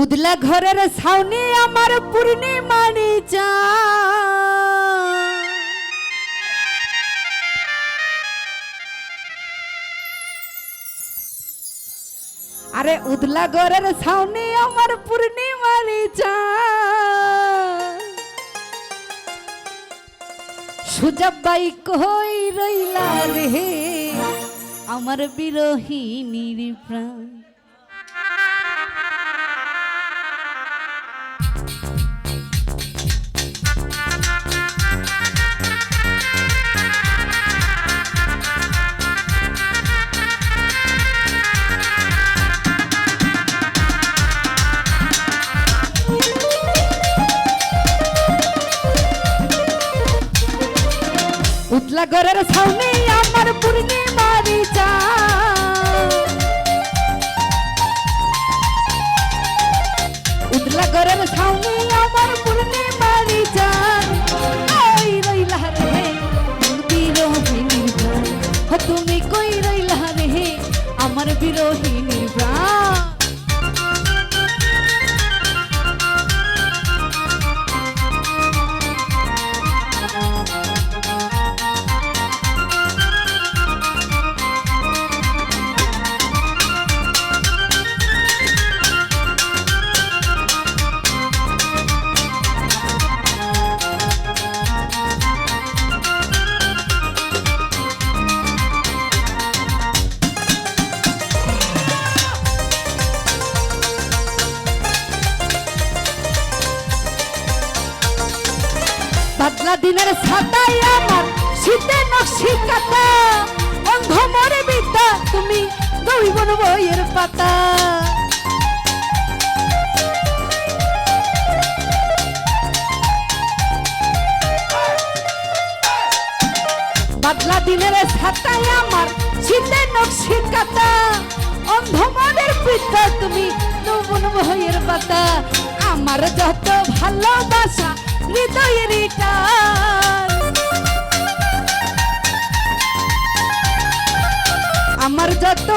উদলা ঘরের ছাউনি আমার পূর্ণিমানি চা। আরে উদলা ঘরের ছাউনি আমার পূর্ণিমানি চা। সুজাবাই কই রইলা রে আমার বিরোহিনীর প্রাণ। উতলা ঘরের ছাউনি আমার পূর্ণিমারি চা উতলা ঘরের ছাউনি আমার পূর্ণিমারি চা কই রইলা রে হ তুমি কই রইলা রে আমার বিরোহিনীর প্রাণ? দিনের ছাতাই আমার শীতে নকশি কাটা অন্ধ মরে বিদ্যা, তুমি গৌরবন বইয়ের পাতা। বাদলা দিনের ছাতাই আমার শীতে নকশি কাটা অন্ধ মনের বিদ্যা, তুমি নবন বইয়ের পাতা। আমার যত ভালোবাসা হৃদয়ের টান।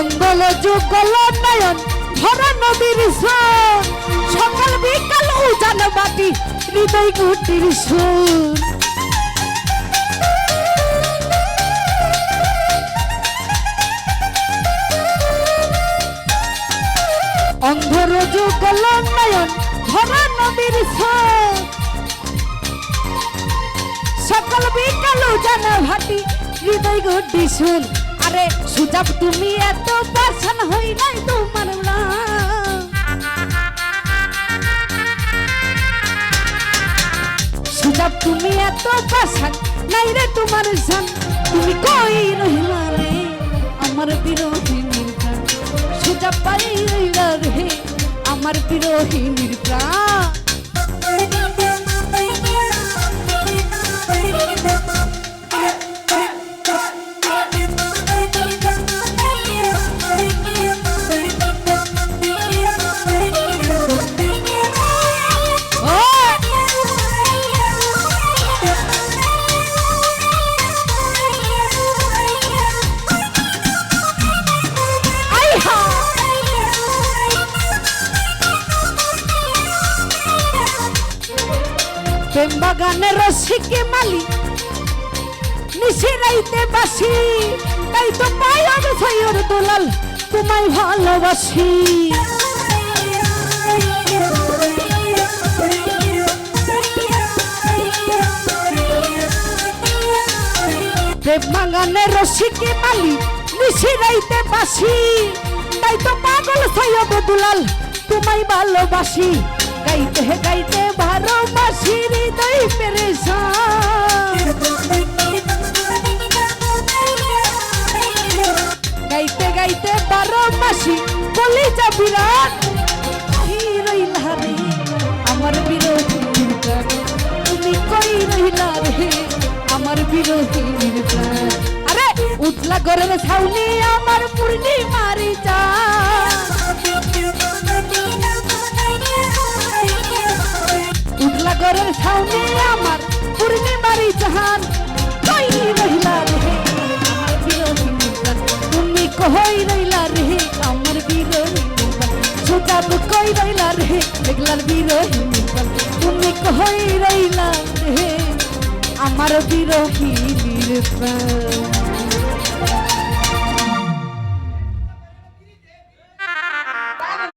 অঙ্গল যুগল নয়ন, ধরা নদীর সুর। সকাল বিকাল উজান বাটি হৃদয় গুটির সুর। অন্ধর যুগল নয়ন, ধরা নদীর সুর। সকল বিকাল উজান ভাটি হৃদয় গুটি সুর। আরে সুজাব তুমি এত পাশান হই নাই তোমার। সুজাব তুমি এত পাশান নাই রে তোমার জান। তুমি কই রহিলা রে আমার বিরোহিনীর প্রাণ সুজাব পাই রইলা রে আমার বিরোহিনীর প্রাণ প্রেম বাগানের রসিকে মালি। নিশিরাইতে বাসি তাই তো পায়র ছয়র দোলাল, তোমায় ভালোবাসি। প্রেম বাগানের রসিকে মালি নিশিরাইতে বাসি তাই তো পাগল ছয়ব দুলাল, তোমায় ভালোবাসি। গাইতে গাইতে বারো বিরোধীর প্রাণ আরে উঠলা গরের ছাউনি আমার পূর্ণিমারি চা। উঠলা গরের ছাউনি আমার পূর্ণিমারি জাহান। কই রইলা রে, আমার বিরোধীর প্রাণ তুমি কই রইলা রে, আমার বিরোধীর প্রাণ সুতাব কই রইলা রে বিরোধীর প্রাণ তুমি কই রইলা রে আমার বিরোধীর প্রাণ।